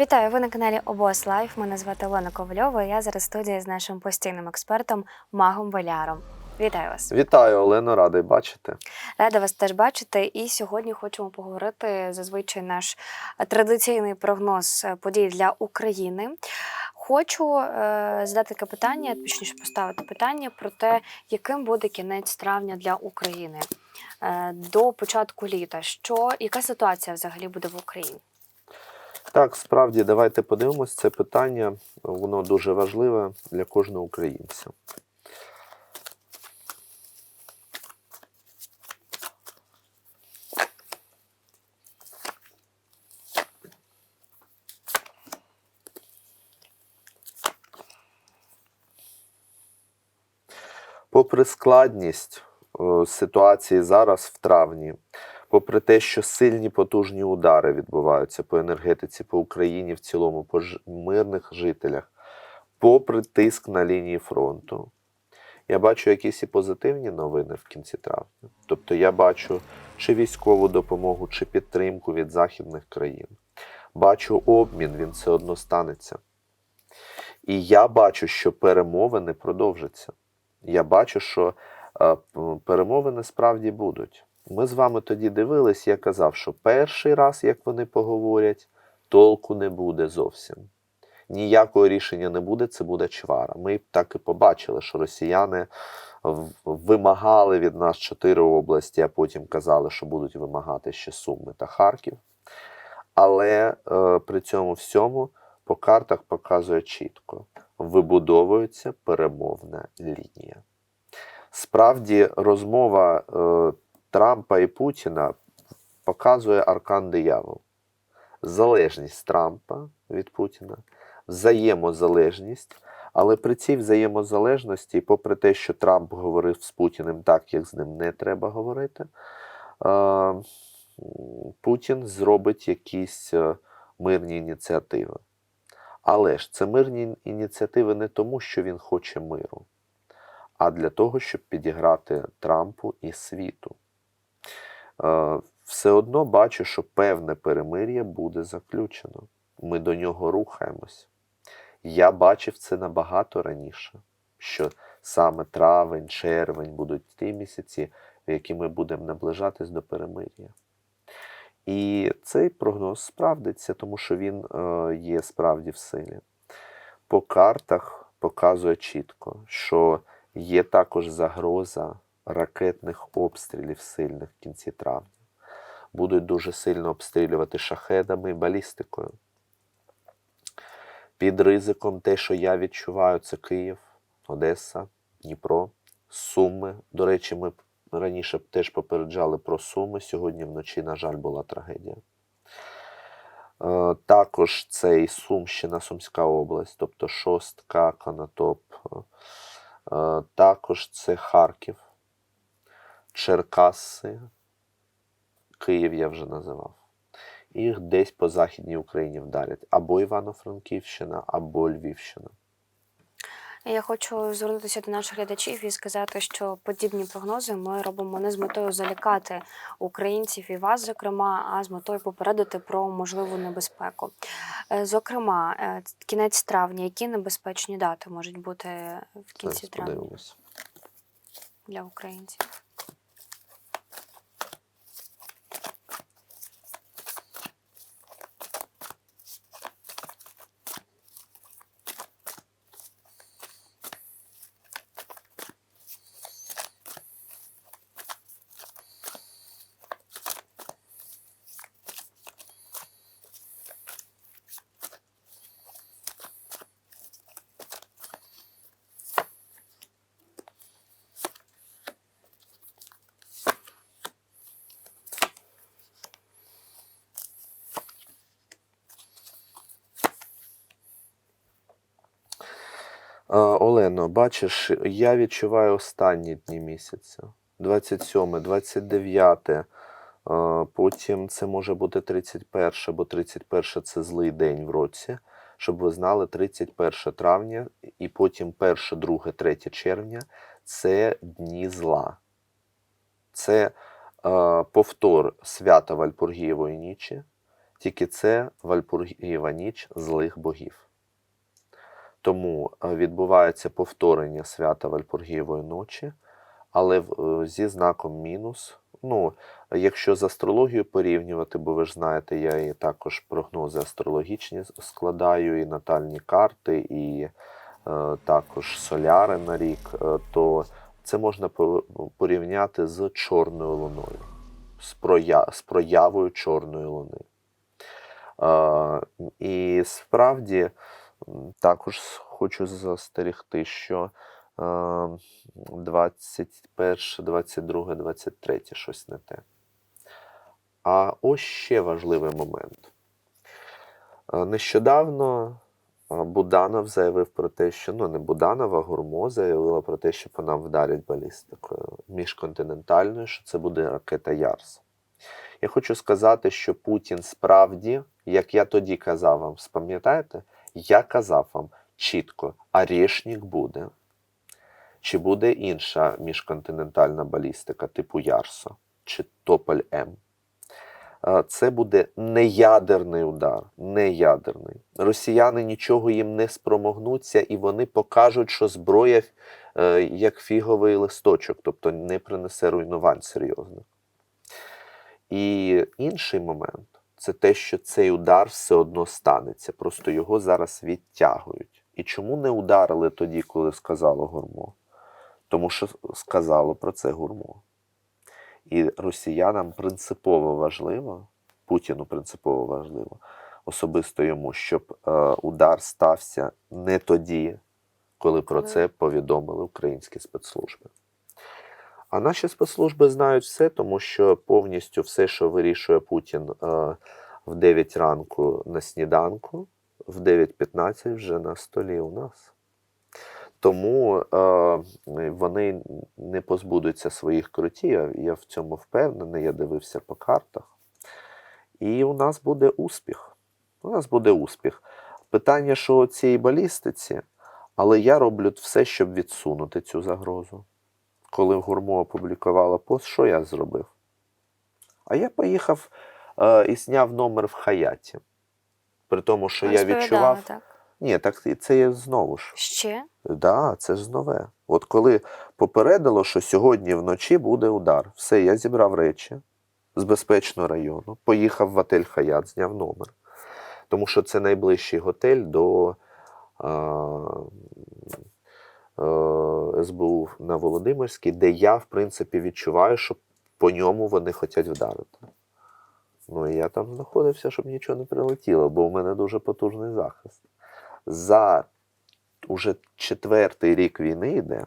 Вітаю! Ви на каналі Обос Лайф. Мене звати Олена Ковальова. Я зараз в студії з нашим постійним експертом Магом Валяром. Вітаю вас! Вітаю, Олено, радий бачити. Рада вас теж бачити. І сьогодні хочемо поговорити зазвичай наш традиційний прогноз подій для України. Хочу е, задати таке питання, точніше поставити питання про те, яким буде кінець травня для України е, до початку літа. Що яка ситуація взагалі буде в Україні? Так, справді, давайте подивимось це питання. Воно дуже важливе для кожного українця. Попри складність е, ситуації зараз в травні, попри те, що сильні потужні удари відбуваються по енергетиці, по Україні в цілому, по мирних жителях, попри тиск на лінії фронту, я бачу якісь і позитивні новини в кінці травня. Тобто я бачу чи військову допомогу, чи підтримку від західних країн. Бачу обмін, він все одно станеться. І я бачу, що перемовини продовжаться. Я бачу, що е, перемовини справді будуть. Ми з вами тоді дивились, я казав, що перший раз, як вони поговорять, толку не буде зовсім. Ніякого рішення не буде, це буде чвара. Ми так і побачили, що росіяни вимагали від нас чотири області, а потім казали, що будуть вимагати ще Суми та Харків. Але е, при цьому всьому по картах показує чітко: вибудовується перемовна лінія. Справді, розмова е, Трампа і Путіна показує аркан диявол. Залежність Трампа від Путіна, взаємозалежність. Але при цій взаємозалежності, попри те, що Трамп говорив з Путіним так, як з ним не треба говорити, е, Путін зробить якісь е, мирні ініціативи. Але ж це мирні ініціативи не тому, що він хоче миру, а для того, щоб підіграти Трампу і світу. Все одно бачу, що певне перемир'я буде заключено. Ми до нього рухаємось. Я бачив це набагато раніше, що саме травень, червень будуть ті місяці, в які ми будемо наближатись до перемир'я. І цей прогноз справдиться, тому що він е, є справді в силі. По картах показує чітко, що є також загроза ракетних обстрілів сильних в кінці травня. Будуть дуже сильно обстрілювати шахедами і балістикою. Під ризиком те, що я відчуваю, це Київ, Одеса, Дніпро, Суми. До речі, ми раніше теж попереджали про Суми. Сьогодні вночі, на жаль, була трагедія. Е, Також це і Сумщина, Сумська область, тобто Шостка, Конотоп. Е, Також це Харків, Черкаси, Київ я вже називав. Їх десь по Західній Україні вдарять. Або Івано-Франківщина, або Львівщина. Я хочу звернутися до наших глядачів і сказати, що подібні прогнози ми робимо не з метою залякати українців і вас, зокрема, а з метою попередити про можливу небезпеку. Е, Зокрема, е, кінець травня, які небезпечні дати можуть бути в кінці Зараз травня подивимось. для українців? Олено, бачиш, я відчуваю останні дні місяця. 27, 29, е, потім це може бути 31, бо 31 це злий день в році. Щоб ви знали, 31 травня і потім 1, 2, 3 червня це дні зла. Це е, повтор свята Вальпургієвої нічі Тільки це Вальпургієва ніч злих богів. Тому е, відбувається повторення свята Вальпургієвої ночі, але е, зі знаком мінус. Ну, якщо з астрологією порівнювати, бо ви ж знаєте, я і також прогнози астрологічні складаю, і натальні карти, і е, також соляри на рік, е, то це можна порівняти з чорною луною, з, проя... з проявою чорної луни. Е, і справді також хочу застерегти, що е, 21, 22, 23 щось не те. А ось ще важливий момент. Е, Нещодавно е, Буданов заявив про те, що ну не Буданов, а Гурмо заявила про те, що по нам вдарять балістикою міжконтинентальною, що це буде ракета Ярс. Я хочу сказати, що Путін справді, як я тоді казав вам, спам'ятаєте, я казав вам чітко, Арєшнік буде. Чи буде інша міжконтинентальна балістика типу Ярсо чи Тополь М? Е, Це буде неядерний удар, неядерний. Росіяни нічого їм не спромогнуться, і вони покажуть, що зброя е, як фіговий листочок, тобто не принесе руйнувань серйозних. І інший момент це те, що цей удар все одно станеться, просто його зараз відтягують. І чому не ударили тоді, коли сказало гурмо? Тому що сказало про це гурмо. І росіянам принципово важливо, Путіну принципово важливо, особисто йому, щоб е, удар стався не тоді, коли про це повідомили українські спецслужби. А наші спецслужби знають все, тому що повністю все, що вирішує Путін е, в 9 ранку на сніданку, в 9.15 вже на столі у нас. Тому е, вони не позбудуться своїх крутів. Я, в цьому впевнений, я дивився по картах. І у нас буде успіх. У нас буде успіх. Питання, що цій балістиці, але я роблю все, щоб відсунути цю загрозу. Коли Гурмо опублікувала пост, що я зробив? А я поїхав е, і зняв номер в Хаяті. При тому, що я відчував. так. Ні, так це є знову ж. Ще? Да, це ж нове. От коли попередило, що сьогодні вночі буде удар, все, я зібрав речі з безпечного району, поїхав в отель Хаят, зняв номер. Тому що це найближчий готель до е, СБУ на Володимирській, де я, в принципі, відчуваю, що по ньому вони хочуть вдарити. Ну і я там знаходився, щоб нічого не прилетіло, бо у мене дуже потужний захист. За уже четвертий рік війни йде,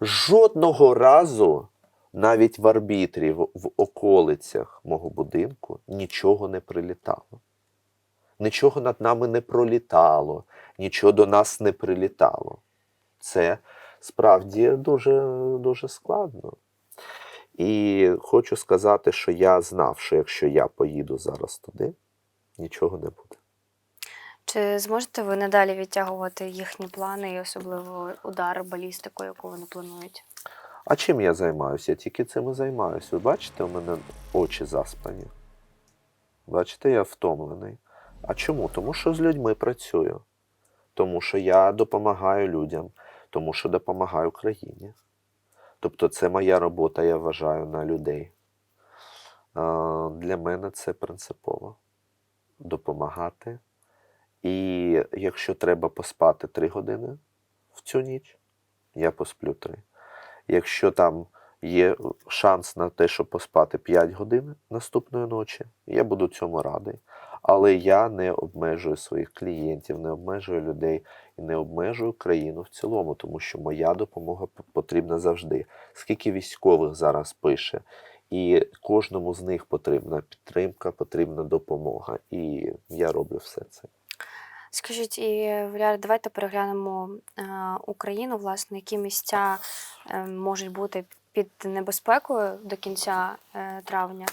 жодного разу навіть в арбітрі, в, в околицях мого будинку нічого не прилітало. Нічого над нами не пролітало, нічого до нас не прилітало. Це справді дуже, дуже складно. І хочу сказати, що я знав, що якщо я поїду зараз туди, нічого не буде. Чи зможете ви надалі відтягувати їхні плани і особливо удари балістикою, яку вони планують? А чим я займаюся? Я тільки цим і займаюся. Ви бачите, у мене очі заспані. Бачите, я втомлений. А чому? Тому що з людьми працюю. Тому що я допомагаю людям, тому що допомагаю країні. Тобто це моя робота, я вважаю, на людей. Для мене це принципово допомагати. І якщо треба поспати три години в цю ніч, я посплю три. Якщо там є шанс на те, щоб поспати 5 годин наступної ночі, я буду цьому радий. Але я не обмежую своїх клієнтів, не обмежую людей і не обмежую країну в цілому, тому що моя допомога потрібна завжди. Скільки військових зараз пише, і кожному з них потрібна підтримка, потрібна допомога. І я роблю все це. Скажіть, і Валяр, давайте переглянемо е, Україну, власне, які місця е, можуть бути під небезпекою до кінця е, травня.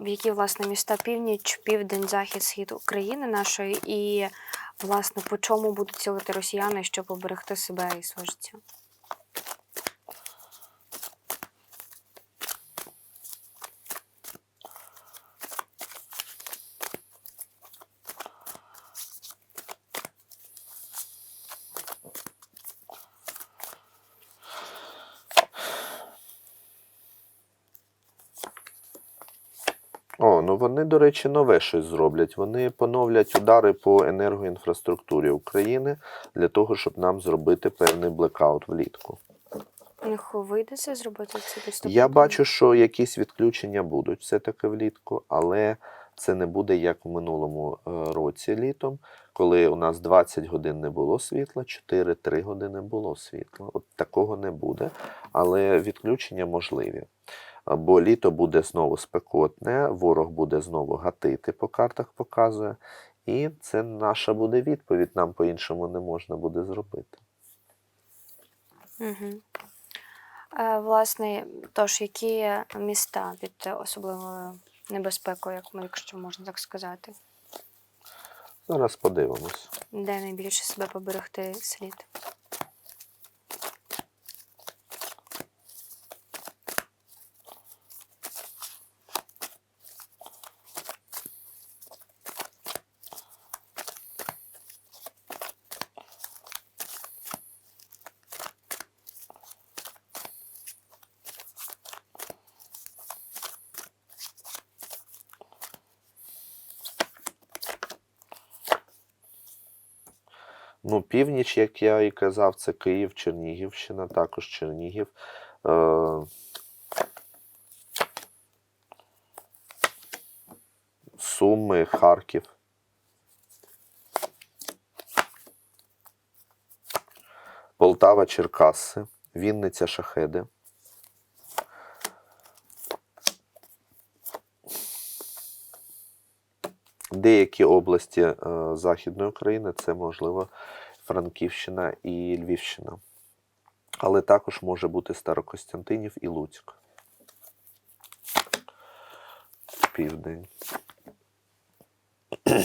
В які власне міста північ, південь, захід, схід України нашої, і власне по чому будуть цілити росіяни, щоб оберегти себе і своє життя? Ну вони, до речі, нове щось зроблять. Вони поновлять удари по енергоінфраструктурі України для того, щоб нам зробити певний блекаут влітку. У вийде це зробити це підступно? Я бачу, що якісь відключення будуть все-таки влітку, але це не буде як в минулому е, році літом, коли у нас 20 годин не було світла, 4-3 години було світла. От такого не буде, але відключення можливі. Бо літо буде знову спекотне, ворог буде знову гатити, по картах показує. І це наша буде відповідь. Нам по-іншому не можна буде зробити. Угу. Е, власне, тож, які міста під особливою небезпекою, як якщо можна так сказати, Зараз подивимось. де найбільше себе поберегти слід? Ну, північ, як я і казав, це Київ, Чернігівщина, також Чернігів. Е- Суми, Харків. Полтава, Черкаси, Вінниця, Шахеди. Деякі області е, Західної України це можливо Франківщина і Львівщина. Але також може бути Старокостянтинів і Луцьк. Південь.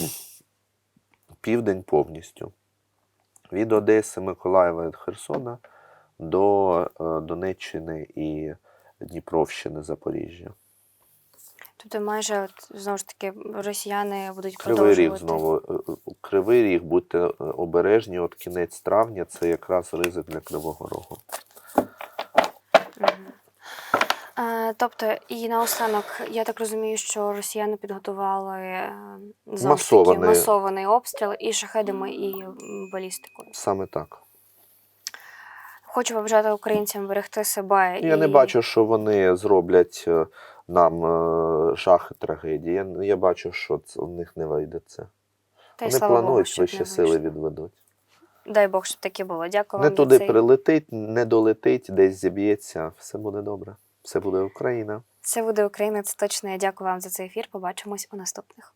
Південь повністю. Від Одеси, Миколаєва і Херсона до е, Донеччини і Дніпровщини, Запоріжжя. Тобто, майже от, знову ж таки росіяни будуть Кривий ріг знову. Е, е, Кривий ріг, будьте е, обережні, от кінець травня це якраз ризик для Кривого Рогу. Тобто, і наостанок, я так розумію, що росіяни підготували таки Масований. масований обстріл і шахедами, і балістикою. Саме так. Хочу побажати українцям берегти себе. Я і... не бачу, що вони зроблять нам шах і трагедії. Я, бачу, що це, у них не вийде це. Та й Вони слава Богу, планують щоб вищі не сили вийшло. відведуть. Дай Бог, щоб таке було. Дякую Не вам туди за цей... прилетить, не долетить, десь зіб'ється. Все буде добре. Все буде Україна. Це буде Україна, це точно. Я дякую вам за цей ефір. Побачимось у наступних.